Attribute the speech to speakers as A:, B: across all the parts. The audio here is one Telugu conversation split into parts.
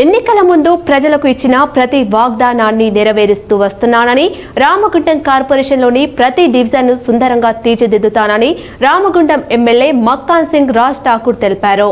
A: ఎన్నికల ముందు ప్రజలకు ఇచ్చిన ప్రతి వాగ్దానాన్ని నెరవేరుస్తూ వస్తున్నానని రామగుండం కార్పొరేషన్లోని ప్రతి డివిజన్ను సుందరంగా తీర్చిదిద్దుతానని రామగుండం ఎమ్మెల్యే మక్కాన్ సింగ్ రాజ్ ఠాకూర్ తెలిపారు.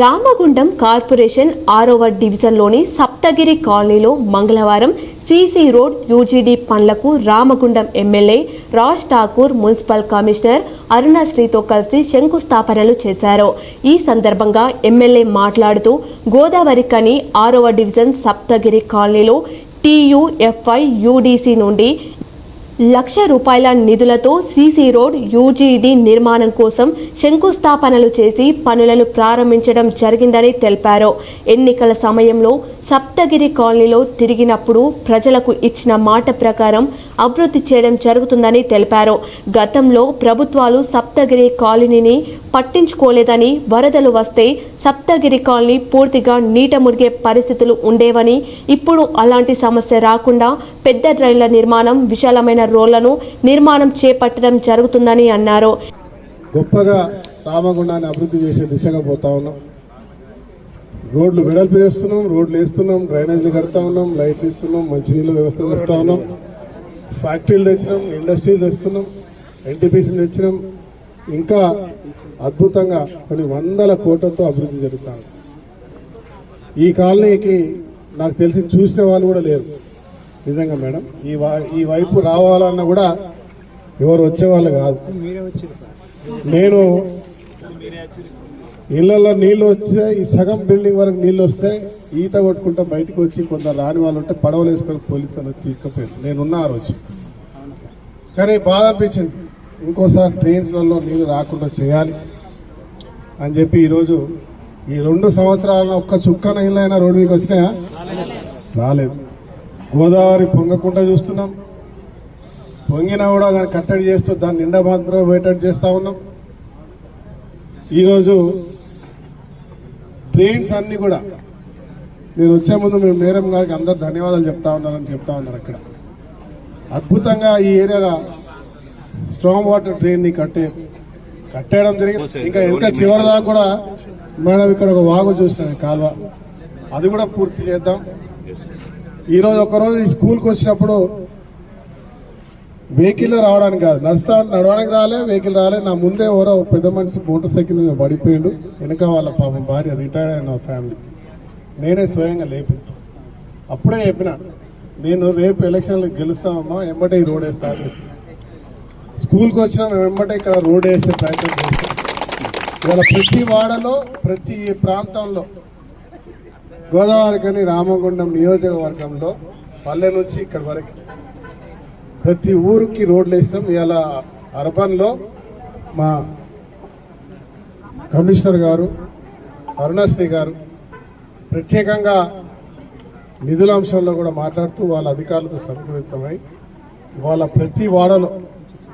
A: రామగుండం కార్పొరేషన్ ఆరోవర్ డివిజన్లోని సప్తగిరి కాలనీలో మంగళవారం సీసీ రోడ్ యూజీడీ పనులకు Ramagundam MLA Raj Thakur municipal commissioner అరుణశ్రీతో కలిసి శంకుస్థాపనలు చేశారు. ఈ సందర్భంగా ఎమ్మెల్యే మాట్లాడుతూ గోదావరి కని ఆరోవర్ డివిజన్ సప్తగిరి కాలనీలో టీయూఎఫ్ఐ యూడీసీ నుండి లక్ష రూపాయల నిధులతో సీసీ రోడ్ యూజీడీ నిర్మాణం కోసం శంకుస్థాపనలు చేసి పనులను ప్రారంభించడం జరిగిందని తెలిపారు. ఎన్నికల సమయంలో సప్తగిరి కాలనీలో తిరిగినప్పుడు ప్రజలకు ఇచ్చిన మాట ప్రకారం అభివృద్ధి చేయడం జరుగుతుందని తెలిపారు. గతంలో ప్రభుత్వాలు సప్తగిరి కాలనీని పట్టించుకోలేదని వరదలు వస్తే సప్తగిరి కాలనీ పూర్తిగా నీట మురిగే పరిస్థితులు ఉండేవని ఇప్పుడు అలాంటి సమస్య రాకుండా పెద్ద డ్రైన్ల నిర్మాణం విశాలమైన రోళ్ళను నిర్మాణం చేపట్టడం జరుగుతుందని అన్నారు.
B: గొప్పగా రామగుండాన్ని అభివృద్ధి చేసే దిశగా పోతా ఉన్నాం. రోడ్లు వెడల్పు చేస్తున్నాం రోడ్లు వేస్తున్నాం డ్రైనేజీలు కడతా ఉన్నాం లైట్లు ఇస్తున్నాం మంచినీళ్ళ వ్యవస్థ చేస్తా ఉన్నాం. ఫ్యాక్టరీలు తెచ్చినాం ఇండస్ట్రీలు తెస్తున్నాం ఎన్టీపీసీలు తెచ్చినాం. ఇంకా అద్భుతంగా కొన్ని వందల కోట్లతో అభివృద్ధి జరుగుతాను ఈ కాలనీకి నాకు తెలిసి చూసిన వాళ్ళు కూడా లేరు. నిజంగా మేడం ఈ ఈ వైపు రావాలన్నా కూడా ఎవరు వచ్చేవాళ్ళు కాదు. నేను ఇళ్ళలో నీళ్ళు వస్తే ఈ సగం బిల్డింగ్ వరకు నీళ్ళు వస్తే ఈత కొట్టుకుంటా బయటకు వచ్చి కొందరు రాని వాళ్ళు ఉంటే పడవలు వేసుకొని పోలీసులు వచ్చి తీసుకుపోయారు. నేనున్నా ఆ రోజు. కానీ బాధ అనిపించింది. ఇంకోసారి ట్రైన్స్లలో నీళ్ళు రాకుండా చేయాలి అని చెప్పి ఈరోజు ఈ రెండు సంవత్సరాల ఒక్క చుక్కన నీళ్ళైనా రోడ్డు మీకు వచ్చినాయా? రాలేదు. గోదావరి పొంగకుండా చూస్తున్నాం. పొంగినా కూడా దాన్ని కట్టడి చేస్తూ దాన్ని నిండా మాత్రం వేటడి చేస్తూ ఉన్నాం. ఈరోజు ట్రైన్స్ అన్ని కూడా. నేను వచ్చే ముందు మేము మేరం గారికి అందరు ధన్యవాదాలు చెప్తా ఉన్నారని చెప్తా ఉన్నారు అక్కడ. అద్భుతంగా ఈ ఏరియాలో స్ట్రాంగ్ వాటర్ ట్రైన్ని కట్టే కట్టేయడం జరిగింది. ఇంకా ఇంకా చివరి దాకా కూడా మేడం ఇక్కడ ఒక వాగు చూస్తాను కాలువ. అది కూడా పూర్తి చేద్దాం. ఈరోజు ఒకరోజు ఈ స్కూల్కి వచ్చినప్పుడు వెహికల్ రావడానికి కాదు. నడుస్తా నడవడానికి రాలే వెహికల్ రాలే. నా ముందే ఎవరో ఒక పెద్ద మనిషి మోటార్ సైకిల్ మీద పడిపోయిండు. వెనక వాళ్ళ పాపం భార్య రిటైర్డ్ అయిన ఫ్యామిలీ నేనే స్వయంగా లేపి అప్పుడే చెప్పిన నేను రేపు ఎలక్షన్లు గెలుస్తామమ్మా వెంబటే ఈ రోడ్ వేస్తా స్కూల్కి వచ్చిన వెంబటే ఇక్కడ రోడ్ వేసే ప్రయత్నం చేస్తాం. ఇవాళ ప్రతి వాడలో ప్రతి ప్రాంతంలో గోదావరి కానీ రామగుండం నియోజకవర్గంలో పల్లె నుంచి ఇక్కడ వరకు ప్రతి ఊరికి రోడ్లు వేస్తాం. ఇవాళ అర్బన్లో మా కమిషనర్ గారు అరుణశ్రీ గారు ప్రత్యేకంగా నిధుల అంశంలో కూడా మాట్లాడుతూ వాళ్ళ అధికారులతో సంప్రదితమై వాళ్ళ ప్రతి వాడలో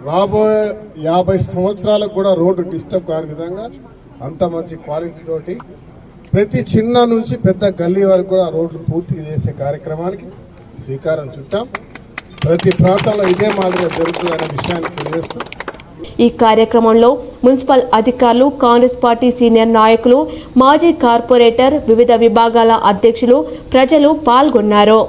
B: రాబోయే యాభై సంవత్సరాలకు కూడా రోడ్డు డిస్టర్బ్ కాని విధంగా అంత మంచి క్వాలిటీ తోటి ప్రతి చిన్న నుంచి పెద్ద గల్లీ వరకు కూడా రోడ్లు పూర్తి చేసే కార్యక్రమానికి శ్రీకారం చుట్టాం. ప్రతి ప్రాంతంలో ఇదే మాదిరిగా జరుగుతుందనే విషయాన్ని తెలియజేస్తూ
A: ఈ కార్యక్రమంలో మున్సిపల్ అధికారులు కాంగ్రెస్ పార్టీ సీనియర్ నాయకులు మాజీ కార్పొరేటర్ వివిధ విభాగాల అధ్యక్షులు ప్రజలు పాల్గొన్నారు.